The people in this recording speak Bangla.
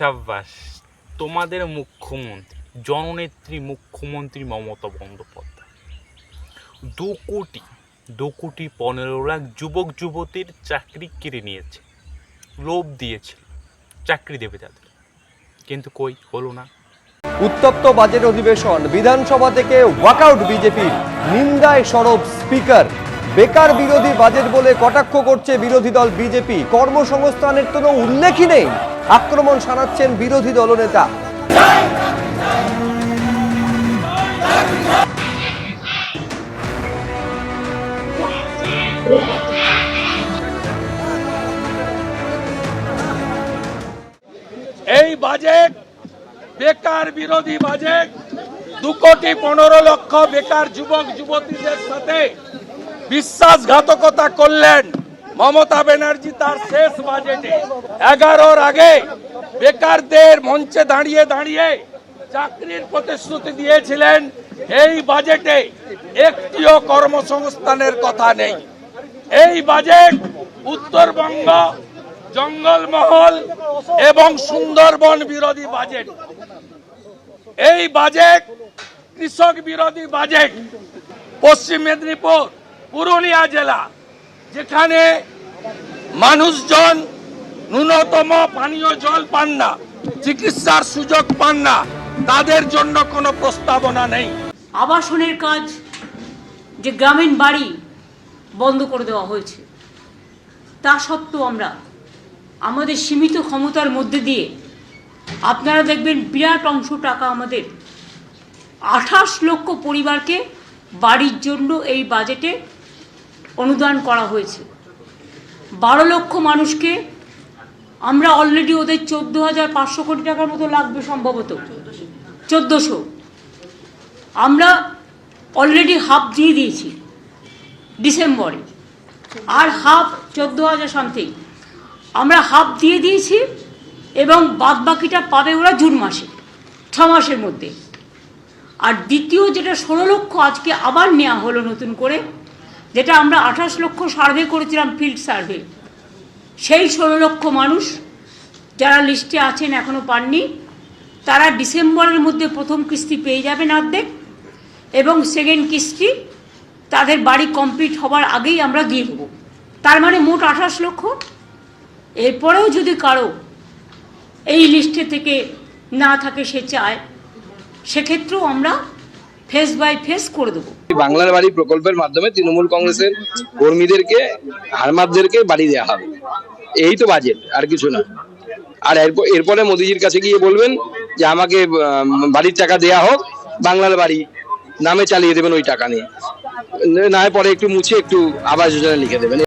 সাব্বাস তোমাদের মুখ্যমন্ত্রী, জননেত্রী মুখ্যমন্ত্রী মমতা বন্দ্যোপাধ্যায়। দু কোটি দু কোটি পনেরো লাখ যুবক যুবতীর চাকরি কেড়ে নিয়েছে। লোভ দিয়েছিল চাকরি দেবে তাদের। কিন্তু কই? হলো না। উত্তপ্ত বাজেট অধিবেশন, বিধানসভা থেকে ওয়াকআউট বিজেপির নিন্দায় সরব স্পিকার। বেকার বিরোধী বাজেট বলে কটাক্ষ করছে বিরোধী দল বিজেপি। কর্মসংস্থানের কোনো উল্লেখই নেই। আক্রমণ শানাচ্ছেন বিরোধী দলনেতা। এই বাজেট, বেকার বিরোধী বাজেট, দু কোটি পনেরো লক্ষ বেকার যুবক, যুবতীদের সাথে বিশ্বাসঘাতকতা করলেন। মমতা ব্যানার্জি তার শেষ বাজেটে। এগারোর আগে বেকারদের মঞ্চে দাঁড়িয়ে দাঁড়িয়ে চাকরির প্রতিশ্রুতি দিয়েছিলেন। এই বাজেটে একটিও কর্মসংস্থানের কথা নেই। এই বাজেট উত্তরবঙ্গ, জঙ্গলমহল এবং সুন্দরবন বিরোধী বাজেট। এই বাজেট কৃষক বিরোধী বাজেট। পশ্চিম মেদিনীপুর, পুরুলিয়া জেলা, যেখানে মানুষজন ন্যূনতম পানীয় জল পান না, চিকিৎসার সুযোগ পান না, তাদের জন্য কোনো প্রস্তাবনা নেই। আবাসনের কাজ যে গ্রামীণ বাড়ি বন্ধ করে দেওয়া হয়েছে, তা সত্ত্বেও আমরা আমাদের সীমিত ক্ষমতার মধ্যে দিয়ে আপনারা দেখবেন বিরাট অংশ টাকা আমাদের আঠাশ লক্ষ পরিবারকে বাড়ির জন্য এই বাজেটে অনুদান করা হয়েছে। বারো লক্ষ মানুষকে আমরা অলরেডি ওদের চোদ্দ হাজার পাঁচশো কোটি টাকার মতো লাগবে সম্ভবত। চোদ্দোশো। আমরা অলরেডি হাফ দিয়ে দিয়েছি ডিসেম্বরে। আর হাফ চোদ্দ হাজার সামথিং আমরা হাফ দিয়ে দিয়েছি এবং বাদ বাকিটা পাবে ওরা জুন মাসে, ছ মাসের মধ্যে। আর দ্বিতীয় যেটা ষোলো লক্ষ আজকে আবার নেওয়া হলো নতুন করে যেটা আমরা আঠাশ লক্ষ সার্ভে করেছিলাম, ফিল্ড সার্ভে। সেই ষোলো লক্ষ মানুষ যারা লিস্টে আছেন এখনও পাননি, তারা ডিসেম্বরের মধ্যে প্রথম কিস্তি পেয়ে যাবেন অর্ধেক এবং সেকেন্ড কিস্তি তাদের বাড়ি কমপ্লিট হবার আগেই আমরা দিয়ে দেবো। তার মানে মোট আঠাশ লক্ষ। এরপরেও যদি কারও এই লিস্টে থেকে না থাকে, সে চায়, সেক্ষেত্রেও আমরা ফেস বাই ফেস করে দেবো। বাংলার বাড়ি প্রকল্পের মাধ্যমে তৃণমূল কংগ্রেসের কর্মীদেরকে, হারমাদদেরকে বাড়ি দেওয়া হবে। এই তো বাজেট, আর কিছু না। আর এরপর এরপরে মোদিজির কাছে গিয়ে বলবেন যে আমাকে বাড়ির টাকা দেয়া হোক, বাংলার বাড়ি নামে চালিয়ে দেবেন ওই টাকা নিয়ে। না, পরে একটু মুছে একটু আবাস যোজনা লিখে দেবেন।